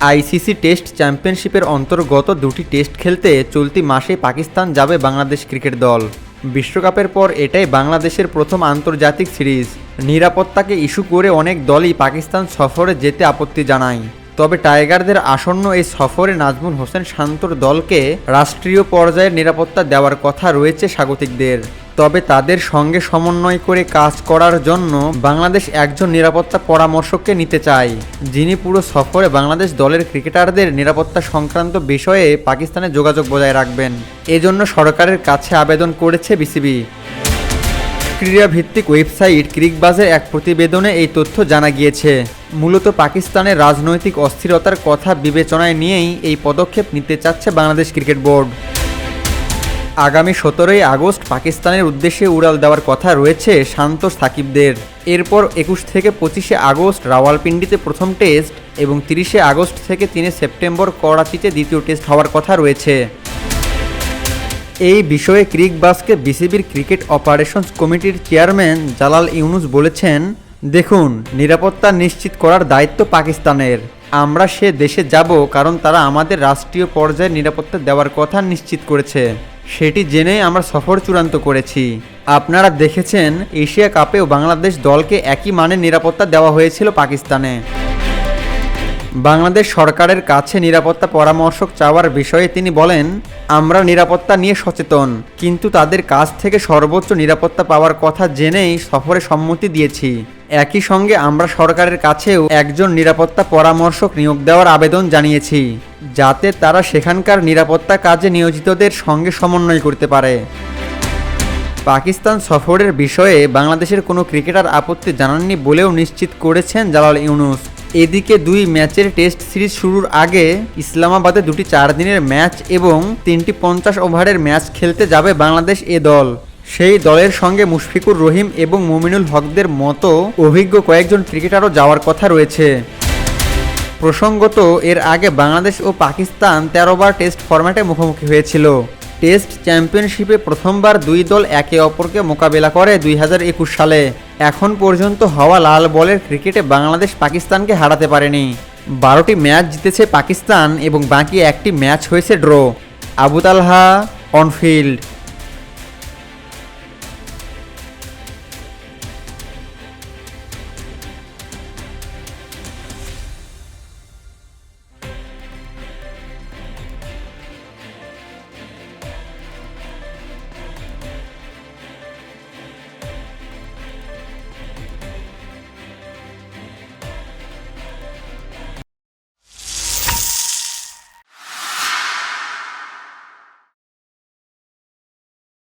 ICC test চ্যাম্পিয়নশিপের অন্তর্গত দুটি টেস্ট খেলতে চলতি মাসে পাকিস্তান যাবে বাংলাদেশ ক্রিকেট দল। বিশ্বকাপের পর এটাই বাংলাদেশের প্রথম আন্তর্জাতিক সিরিজ। নিরাপত্তাকে ইস্যু করে অনেক দলই পাকিস্তান সফরে যেতে আপত্তি জানায়। তবে টাইগারদের আসন্ন এই সফরে নাজমুল হোসেন শান্তর দলকে রাষ্ট্রীয় পর্যায়ের নিরাপত্তা দেওয়ার কথা রয়েছে স্বাগতিকদের। তবে তাদের সঙ্গে সমন্বয় করে কাজ করার জন্য বাংলাদেশ একজন নিরাপত্তা পরামর্শককে নিতে চায়। যিনি পুরো সফরে বাংলাদেশ দলের ক্রিকেটারদের নিরাপত্তা সংক্রান্ত বিষয়ে পাকিস্তানে যোগাযোগ বজায় রাখবেন। এজন্য সরকারের কাছে আবেদন করেছে বিসিবি। ক্রীড়া ভিত্তিক ওয়েবসাইট ক্রিকবাজের এক প্রতিবেদনে এই তথ্য জানা গিয়েছে। মূলত পাকিস্তানের রাজনৈতিক অস্থিরতার কথা বিবেচনায় নিয়েই এই পদক্ষেপ নিতে চাচ্ছে বাংলাদেশ ক্রিকেট বোর্ড। আগামী সতেরোই আগস্ট পাকিস্তানের উদ্দেশ্যে উড়াল দেওয়ার কথা রয়েছে শান্ত সাকিবদের। এরপর একুশ থেকে পঁচিশে আগস্ট রাওয়ালপিন্ডিতে প্রথম টেস্ট এবং তিরিশে আগস্ট থেকে তিনে সেপ্টেম্বর করাচিতে দ্বিতীয় টেস্ট হওয়ার কথা রয়েছে। এই বিষয়ে ক্রিকবাসকে বিসিবির ক্রিকেট অপারেশনস কমিটির চেয়ারম্যান জালাল ইউনুস বলেছেন, দেখুন, নিরাপত্তা নিশ্চিত করার দায়িত্ব পাকিস্তানের। আমরা সে দেশে যাব কারণ তারা আমাদের রাষ্ট্রীয় পর্যায়ে নিরাপত্তা দেওয়ার কথা নিশ্চিত করেছে। সেটি জেনে আমরা সফর চূড়ান্ত করেছি। আপনারা দেখেছেন, এশিয়া কাপেও বাংলাদেশ দলকে একই মানের নিরাপত্তা দেওয়া হয়েছিল পাকিস্তানে। বাংলাদেশ সরকারের কাছে নিরাপত্তা পরামর্শক চাওয়ার বিষয়ে তিনি বলেন আমরা নিরাপত্তা নিয়ে সচেতন, কিন্তু তাদের কাছ থেকে সর্বোচ্চ নিরাপত্তা পাওয়ার কথা জেনেই সফরে সম্মতি দিয়েছি। একই সঙ্গে আমরা সরকারের কাছেও একজন নিরাপত্তা পরামর্শক নিয়োগ দেওয়ার আবেদন জানিয়েছি, যাতে তারা সেখানকার নিরাপত্তা কাজে নিয়োজিতদের সঙ্গে সমন্বয় করতে পারে। পাকিস্তান সফরের বিষয়ে বাংলাদেশের কোনো ক্রিকেটার আপত্তি জানাননি বলেও নিশ্চিত করেছেন জালাল ইউনুস। এদিকে দুই ম্যাচের টেস্ট সিরিজ শুরুর আগে ইসলামাবাদে দুটি চার দিনের ম্যাচ এবং তিনটি পঞ্চাশ ওভারের ম্যাচ খেলতে যাবে বাংলাদেশ এ দল। সেই দলের সঙ্গে মুশফিকুর রহিম এবং মুমিনুল হকদের মতো অভিজ্ঞ কয়েকজন ক্রিকেটারও যাওয়ার কথা রয়েছে। প্রসঙ্গত, এর আগে বাংলাদেশ ও পাকিস্তান তেরোবার টেস্ট ফরম্যাটে মুখোমুখি হয়েছিল। টেস্ট চ্যাম্পিয়নশিপে প্রথমবার দুই দল একে অপরকে মোকাবেলা করে দুই হাজার একুশ সালে। এখন পর্যন্ত হওয়া লাল বলের ক্রিকেটে বাংলাদেশ পাকিস্তানকে হারাতে পারেনি। বারোটি ম্যাচ জিতেছে পাকিস্তান এবং বাকি একটি ম্যাচ হয়েছে ড্র। আবুতালহা অনফিল্ড।